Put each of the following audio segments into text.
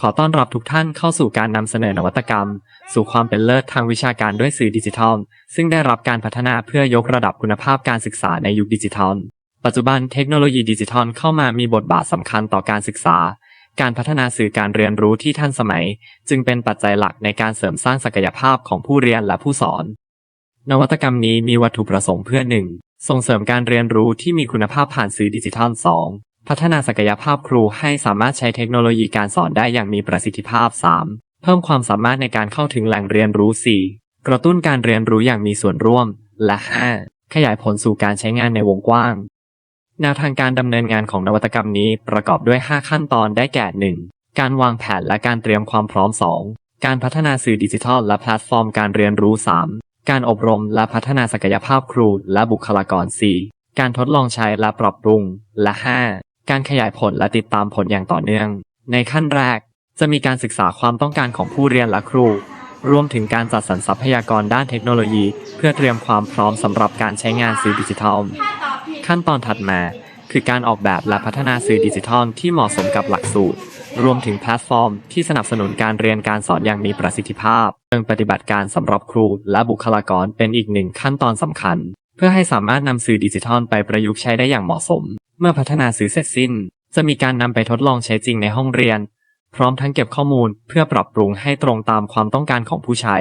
ขอต้อนรับทุกท่านเข้าสู่การนำเสนอนวัตกรรม สู่ความเป็นเลิศทางวิชาการด้วยสื่อดิจิทัล ซึ่งได้รับการพัฒนาเพื่อยกระดับคุณภาพการศึกษาในยุคดิจิทัล ปัจจุบันเทคโนโลยีดิจิทัลเข้ามามีบทบาทสำคัญต่อการศึกษา การพัฒนาสื่อการเรียนรู้ที่ทันสมัย จึงเป็นปัจจัยหลักในการเสริมสร้างศักยภาพของผู้เรียนและผู้สอน นวัตกรรมนี้มีวัตถุประสงค์เพื่อ 1. ส่งเสริมการเรียนรู้ที่มีคุณภาพผ่านสื่อดิจิทัล 2. พัฒนาศักยภาพครูให้สามารถใช้เทคโนโลยีการสอนได้อย่างมีประสิทธิภาพ 3. เพิ่มความสามารถในการเข้าถึงแหล่งเรียนรู้ 4. กระตุ้นการเรียนรู้อย่างมีส่วนร่วม และ 5. ขยายผลสู่การใช้งานในวงกว้าง แนวทางการดำเนินงานของนวัตกรรมนี้ประกอบด้วย 5 ขั้นตอนได้แก่ 1. การวางแผนและการเตรียมความพร้อม 2. การพัฒนาสื่อดิจิทัลและแพลตฟอร์มการเรียนรู้ 3. การอบรมและพัฒนาศักยภาพครูและบุคลากร 4. การทดลองใช้และปรับปรุง และ 5. การขยายผลและติดตามผลอย่างต่อเนื่อง ในขั้นแรก จะมีการศึกษาความต้องการของผู้เรียนและครู รวมถึงการจัดสรรทรัพยากรด้านเทคโนโลยี เพื่อเตรียมความพร้อมสำหรับการใช้งานสื่อดิจิทัล ขั้นตอนถัดมาคือการออกแบบและพัฒนาสื่อดิจิทัลที่เหมาะสมกับหลักสูตร รวมถึงแพลตฟอร์ม ที่สนับสนุนการเรียนการสอนอย่างมีประสิทธิภาพเชิงปฏิบัติการสำหรับครูและบุคลากรเป็นอีกหนึ่งขั้นตอนสำคัญ เพื่อให้สามารถนำสื่อดิจิทัลไปประยุกต์ใช้ได้อย่างเหมาะสม เมื่อพัฒนาสื่อเสร็จสิ้น จะมีการนำไปทดลองใช้จริงในห้องเรียน พร้อมทั้งเก็บข้อมูลเพื่อปรับปรุงให้ตรงตามความต้องการของผู้ใช้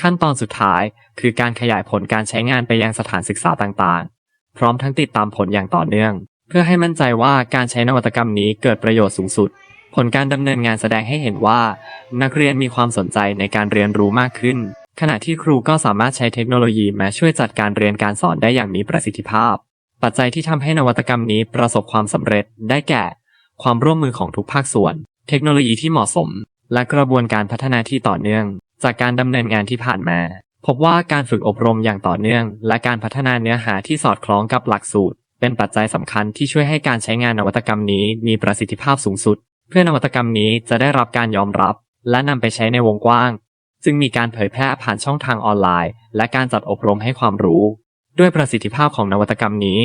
ขั้นตอนสุดท้าย คือการขยายผลการใช้งานไปยังสถานศึกษาต่างๆ พร้อมทั้งติดตามผลอย่างต่อเนื่อง เพื่อให้มั่นใจว่าการใช้นวัตกรรมนี้เกิดประโยชน์สูงสุด ผลการดำเนินงานแสดงให้เห็นว่า นักเรียนมีความสนใจในการเรียนรู้มากขึ้น ขณะที่ครูก็สามารถใช้เทคโนโลยีมาช่วยจัดการเรียนการสอนได้อย่างมีประสิทธิภาพ ปัจจัยที่ทำให้นวัตกรรมนี้ประสบความสำเร็จได้แก่ ความร่วมมือของทุกภาคส่วน เทคโนโลยีที่เหมาะสม และกระบวนการพัฒนาที่ต่อเนื่อง จากการดำเนินงานที่ผ่านมา พบว่าการฝึกอบรมอย่างต่อเนื่อง และการพัฒนาเนื้อหาที่สอดคล้องกับหลักสูตร เป็นปัจจัยสำคัญที่ช่วยให้การใช้งานนวัตกรรมนี้มีประสิทธิภาพสูงสุด เพื่อนวัตกรรมนี้จะได้รับการยอมรับ และนำไปใช้ในวงกว้าง จึงมีการเผยแพร่ผ่านช่องทางออนไลน์ และการจัดอบรมให้ความรู้ ด้วยประสิทธิภาพของนวัตกรรมนี้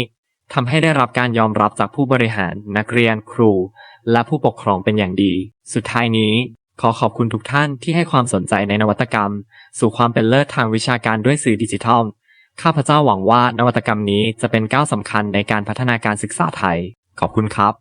ทำให้ได้รับการยอมรับจากผู้บริหาร นักเรียนครู และผู้ปกครองเป็นอย่างดี สุดท้ายนี้ ขอขอบคุณทุกท่านที่ให้ความสนใจในนวัตกรรม สู่ความเป็นเลิศทางวิชาการด้วยสื่อดิจิทัล ข้าพเจ้าหวังว่านวัตกรรมนี้จะเป็นก้าวสำคัญในการพัฒนาการศึกษาไทย ขอบคุณครับ